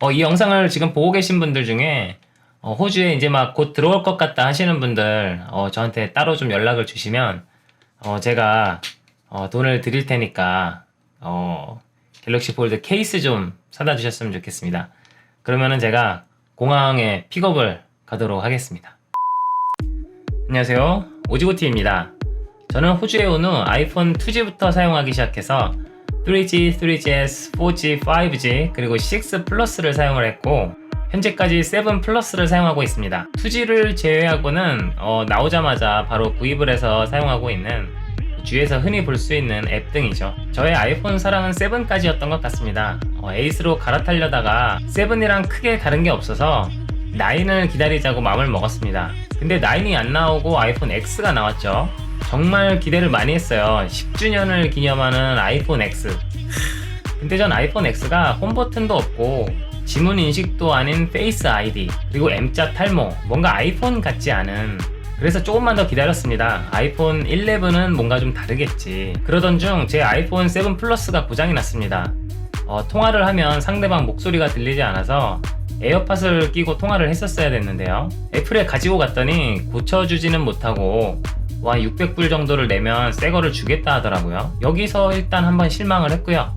어, 이 영상을 지금 보고 계신 분들 중에 어, 호주에 이제 막 곧 들어올 것 같다 하시는 분들 어, 저한테 따로 좀 연락을 주시면 어, 제가 어, 돈을 드릴 테니까 어, 갤럭시 폴드 케이스 좀 사다 주셨으면 좋겠습니다. 그러면은 제가 공항에 픽업을 가도록 하겠습니다. 안녕하세요. 오지고티입니다. 저는 호주에 온 후 아이폰 2G부터 사용하기 시작해서 3G, 3GS, 4G, 5G, 그리고 6 플러스를 사용을 했고 현재까지 7 플러스를 사용하고 있습니다. 2G를 제외하고는 어, 나오자마자 바로 구입을 해서 사용하고 있는 주위에서 흔히 볼 수 있는 앱 등이죠. 저의 아이폰 사랑은 7까지였던 것 같습니다. 어, 8으로 갈아타려다가 7이랑 크게 다른 게 없어서 9을 기다리자고 마음을 먹었습니다. 근데 9이 안 나오고 아이폰 X가 나왔죠. 정말 기대를 많이 했어요. 10주년을 기념하는 아이폰 X. 근데 전 아이폰 X가 홈 버튼도 없고 지문 인식도 아닌 페이스 아이디 그리고 M자 탈모 뭔가 아이폰 같지 않은 그래서 조금만 더 기다렸습니다. 아이폰 11은 뭔가 좀 다르겠지. 그러던 중 제 아이폰 7 플러스가 고장이 났습니다. 어, 통화를 하면 상대방 목소리가 들리지 않아서 에어팟을 끼고 통화를 했었어야 됐는데요. 애플에 가지고 갔더니 고쳐주지는 못하고 와 600불 정도를 내면 새 거를 주겠다 하더라고요. 여기서 일단 한번 실망을 했고요.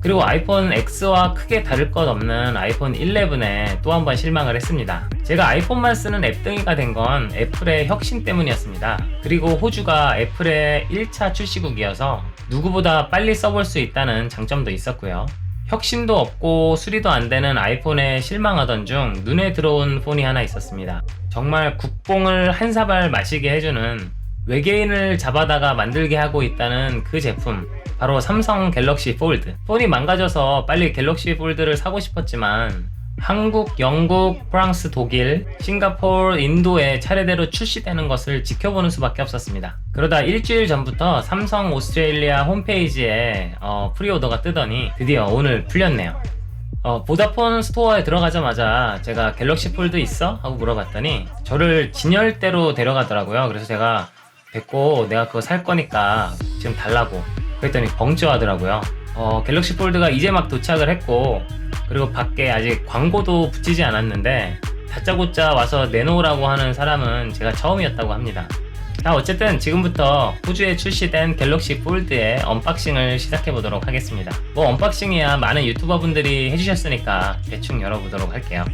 그리고 아이폰 X와 크게 다를 것 없는 아이폰 11에 또 한번 실망을 했습니다. 제가 아이폰만 쓰는 앱등이가 된 건 애플의 혁신 때문이었습니다. 그리고 호주가 애플의 1차 출시국이어서 누구보다 빨리 써볼 수 있다는 장점도 있었고요. 혁신도 없고 수리도 안 되는 아이폰에 실망하던 중 눈에 들어온 폰이 하나 있었습니다. 정말 국뽕을 한 사발 마시게 해주는 외계인을 잡아다가 만들게 하고 있다는 그 제품 바로 삼성 갤럭시 폴드 폰이 망가져서 빨리 갤럭시 폴드를 사고 싶었지만 한국, 영국, 프랑스, 독일, 싱가포르, 인도에 차례대로 출시되는 것을 지켜보는 수밖에 없었습니다. 그러다 일주일 전부터 삼성 오스트레일리아 홈페이지에 어, 프리오더가 뜨더니 드디어 오늘 풀렸네요. 어, 보다폰 스토어에 들어가자마자 제가 갤럭시 폴드 있어? 하고 물어봤더니 저를 진열대로 데려가더라고요. 그래서 제가 됐고 내가 그거 살 거니까 지금 달라고 그랬더니 벙쪄하더라고요. 어, 갤럭시 폴드가 이제 막 도착을 했고 그리고 밖에 아직 광고도 붙이지 않았는데 다짜고짜 와서 내놓으라고 하는 사람은 제가 처음이었다고 합니다. 자 어쨌든 지금부터 호주에 출시된 갤럭시 폴드의 언박싱을 시작해 보도록 하겠습니다. 뭐 언박싱이야 많은 유튜버 분들이 해주셨으니까 대충 열어보도록 할게요.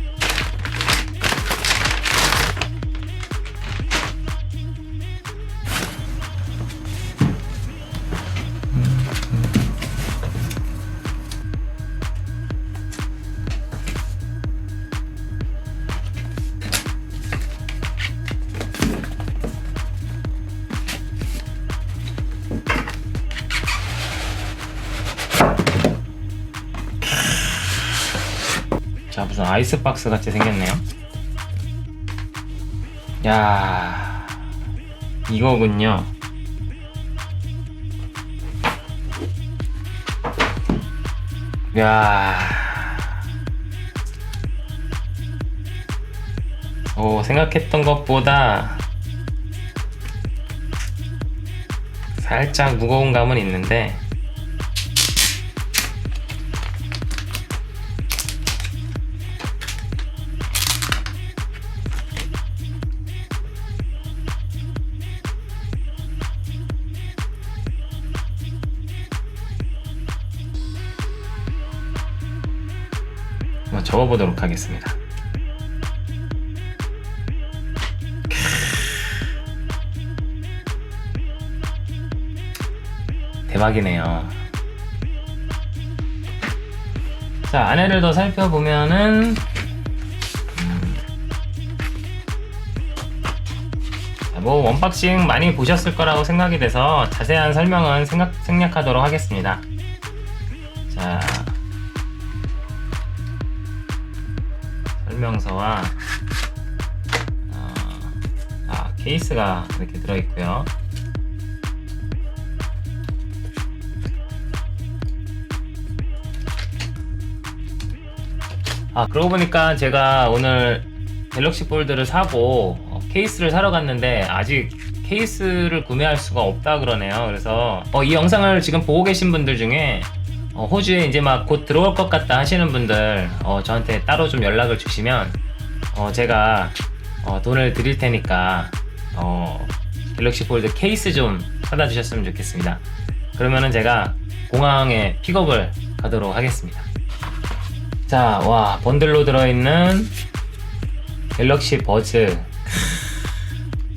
무슨 아이스박스 같이 생겼네요. 야 이거군요. 야. 오, 생각했던 것보다 살짝 무거운 감은 있는데 한번 접어보도록 하겠습니다. 대박이네요. 자, 안에를 더 살펴보면은, 음. 자, 뭐, 원박싱 많이 보셨을 거라고 생각이 돼서 자세한 설명은 생각, 생략하도록 하겠습니다. 설명서와 어, 아, 케이스가 이렇게 들어있고요. 아 그러고 보니까 제가 오늘 갤럭시 폴드를 사고 어, 케이스를 사러 갔는데 아직 케이스를 구매할 수가 없다 그러네요. 그래서 어, 이 영상을 지금 보고 계신 분들 중에 어, 호주에 이제 막 곧 들어올 것 같다 하시는 분들 어, 저한테 따로 좀 연락을 주시면 어, 제가 어, 돈을 드릴 테니까 어, 갤럭시 폴드 케이스 좀 사다 주셨으면 좋겠습니다. 그러면은 제가 공항에 픽업을 가도록 하겠습니다. 자, 와 번들로 들어있는 갤럭시 버즈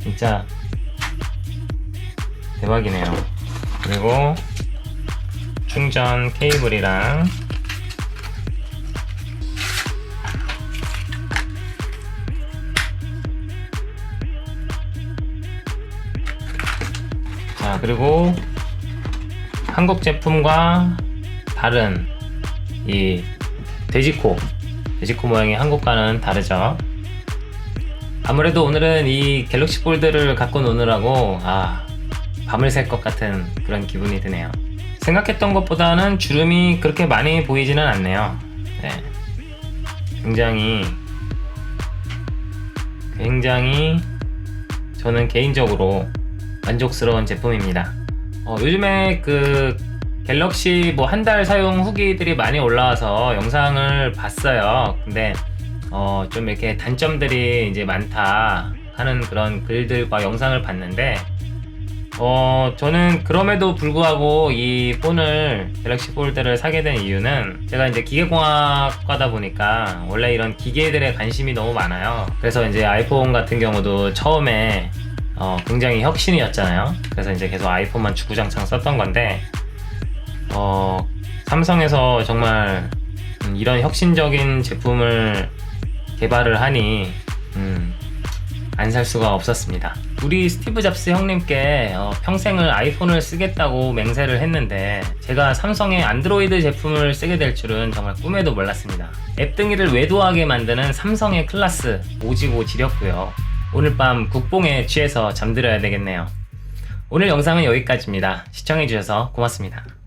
진짜 대박이네요. 그리고 충전 케이블이랑 자 그리고 한국 제품과 다른 이 돼지코 돼지코 모양이 한국과는 다르죠. 아무래도 오늘은 이 갤럭시 폴드를 갖고 노느라고 아 밤을 샐 것 같은 그런 기분이 드네요 생각했던 것보다는 주름이 그렇게 많이 보이지는 않네요 네. 굉장히 굉장히 저는 개인적으로 만족스러운 제품입니다. 어, 요즘에 그 갤럭시 뭐 한 달 사용 후기들이 많이 올라와서 영상을 봤어요. 근데 어, 좀 이렇게 단점들이 이제 많다 하는 그런 글들과 영상을 봤는데 어, 저는 그럼에도 불구하고 이 폰을 갤럭시 폴드를 사게 된 이유는 제가 이제 기계공학과다 보니까 원래 이런 기계들에 관심이 너무 많아요. 그래서 이제 아이폰 같은 경우도 처음에 어, 굉장히 혁신이었잖아요. 그래서 이제 계속 아이폰만 주구장창 썼던 건데, 어, 삼성에서 정말 음, 이런 혁신적인 제품을 개발을 하니, 음, 안 살 수가 없었습니다. 우리 스티브 잡스 형님께 어, 평생을 아이폰을 쓰겠다고 맹세를 했는데 제가 삼성의 안드로이드 제품을 쓰게 될 줄은 정말 꿈에도 몰랐습니다. 앱 등이를 외도하게 만드는 삼성의 클라스 오지고 지렸고요. 오늘 밤 국뽕에 취해서 잠들어야 되겠네요. 오늘 영상은 여기까지입니다. 시청해주셔서 고맙습니다.